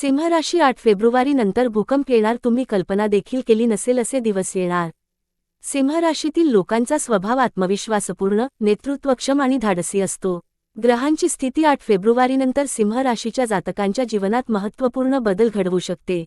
सिंह राशी आठ फेब्रुवारी नंतर भूकंप येणार तुम्ही कल्पना देखील केली नसेल असे दिवस येणार. सिंह राशीतील लोकांचा स्वभाव आत्मविश्वासपूर्ण नेतृत्वक्षम आणि धाडसी असतो. ग्रहांची स्थिती आठ फेब्रुवारीनंतर सिंह राशीच्या जातकांच्या जीवनात महत्त्वपूर्ण बदल घडवू शकते.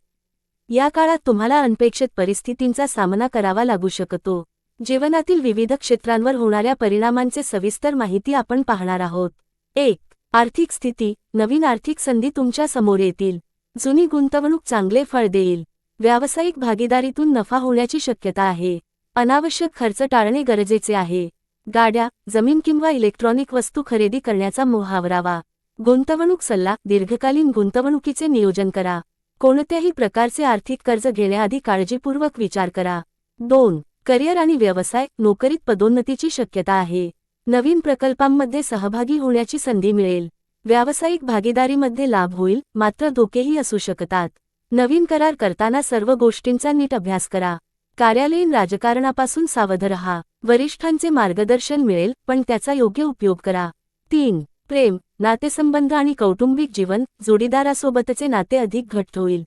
या काळात तुम्हाला अनपेक्षित परिस्थितींचा सामना करावा लागू शकतो. जीवनातील विविध क्षेत्रांवर होणाऱ्या परिणामांचे सविस्तर माहिती आपण पाहणार आहोत. एक आर्थिक स्थिती. नवीन आर्थिक संधी तुमच्यासमोर येतील. जुनी गुंतवणूक चांगले फळ देईल. व्यावसायिक भागीदारीतून नफा होण्याची शक्यता आहे. अनावश्यक खर्च टाळणे गरजेचे आहे. गाड्या जमीन किंवा इलेक्ट्रॉनिक वस्तू खरेदी करण्याचा मोहावरावा. गुंतवणूक सल्ला दीर्घकालीन गुंतवणुकीचे नियोजन करा. कोणत्याही प्रकारचे आर्थिक कर्ज घेण्याआधी काळजीपूर्वक विचार करा. दोन करिअर आणि व्यवसाय नोकरीत पदोन्नतीची शक्यता आहे. नवीन प्रकल्पांमध्ये सहभागी होण्याची संधी मिळेल. व्यावसायिक भागीदारीमध्ये लाभ होईल मात्र धोकेही असू शकतात. नवीन करार करताना सर्व गोष्टींचा नीट अभ्यास करा. कार्यालयीन राजकारणापासून सावध रहा. वरिष्ठांचे मार्गदर्शन मिळेल पण त्याचा योग्य उपयोग करा. तीन प्रेम नातेसंबंध आणि कौटुंबिक जीवन जोडीदारासोबतचे नाते अधिक घट्ट होईल.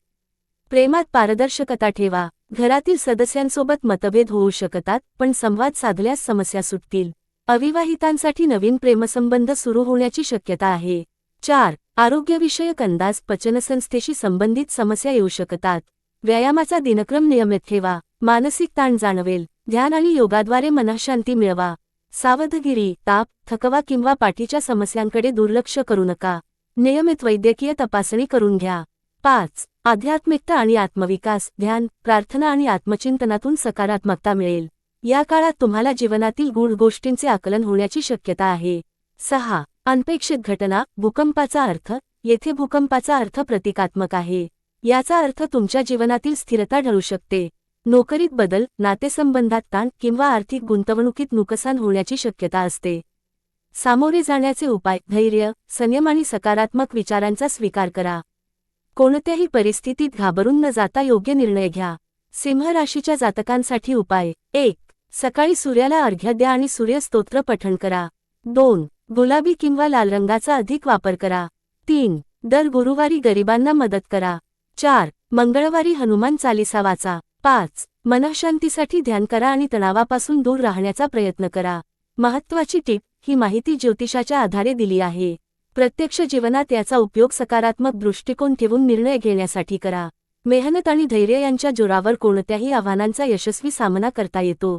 प्रेमात पारदर्शकता ठेवा. घरातील सदस्यांसोबत मतभेद होऊ शकतात पण संवाद साधल्यास समस्या सुटतील. अविवाहितांसाठी नवीन प्रेमसंबंध सुरू होण्याची शक्यता आहे. चार आरोग्यविषयक अंदाज पचनसंस्थेशी संबंधित समस्या येऊ शकतात. व्यायामाचा दिनक्रम नियमित ठेवा. मानसिक ताण जाणवेल. ध्यान आणि योगाद्वारे मनःशांती मिळवा. सावधगिरी ताप थकवा किंवा पाठीच्या समस्यांकडे दुर्लक्ष करू नका. नियमित वैद्यकीय तपासणी करून घ्या. पाच आध्यात्मिकता आणि आत्मविकास. ध्यान प्रार्थना आणि आत्मचिंतनातून सकारात्मकता मिळेल. या काळात तुम्हाला जीवनातील गूढ गोष्टींचे आकलन होण्याची शक्यता आहे. सहा. अनपेक्षित घटना भूकंपाचा अर्थ येथे भूकंपाचा अर्थ प्रतिकात्मक आहे. याचा अर्थ तुमच्या जीवनातील स्थिरता ढळू शकते. नोकरीत बदल नातेसंबंधात ताण किंवा आर्थिक गुंतवणुकीत नुकसान होण्याची शक्यता असते. सामोरे जाण्याचे उपाय धैर्य संयम आणि सकारात्मक विचारांचा स्वीकार करा. कोणत्याही परिस्थितीत घाबरून न जाता योग्य निर्णय घ्या. सिंह राशीच्या जातकांसाठी उपाय एक. सकाळी सूर्याला अर्घ्य द्या आणि सूर्यस्तोत्र पठण करा. दोन गुलाबी किंवा लाल रंगाचा अधिक वापर करा. तीन दर गुरुवारी गरिबांना मदत करा. चार मंगळवारी हनुमान चालिसा वाचा. पाच मनःशांतीसाठी ध्यान करा आणि तणावापासून दूर राहण्याचा प्रयत्न करा. महत्वाची टीप ही माहिती ज्योतिषाच्या आधारे दिली आहे. प्रत्यक्ष जीवनात याचा उपयोग सकारात्मक दृष्टिकोन ठेवून निर्णय घेण्यासाठी करा. मेहनत आणि धैर्य यांच्या जोरावर कोणत्याही आव्हानांचा यशस्वी सामना करता येतो.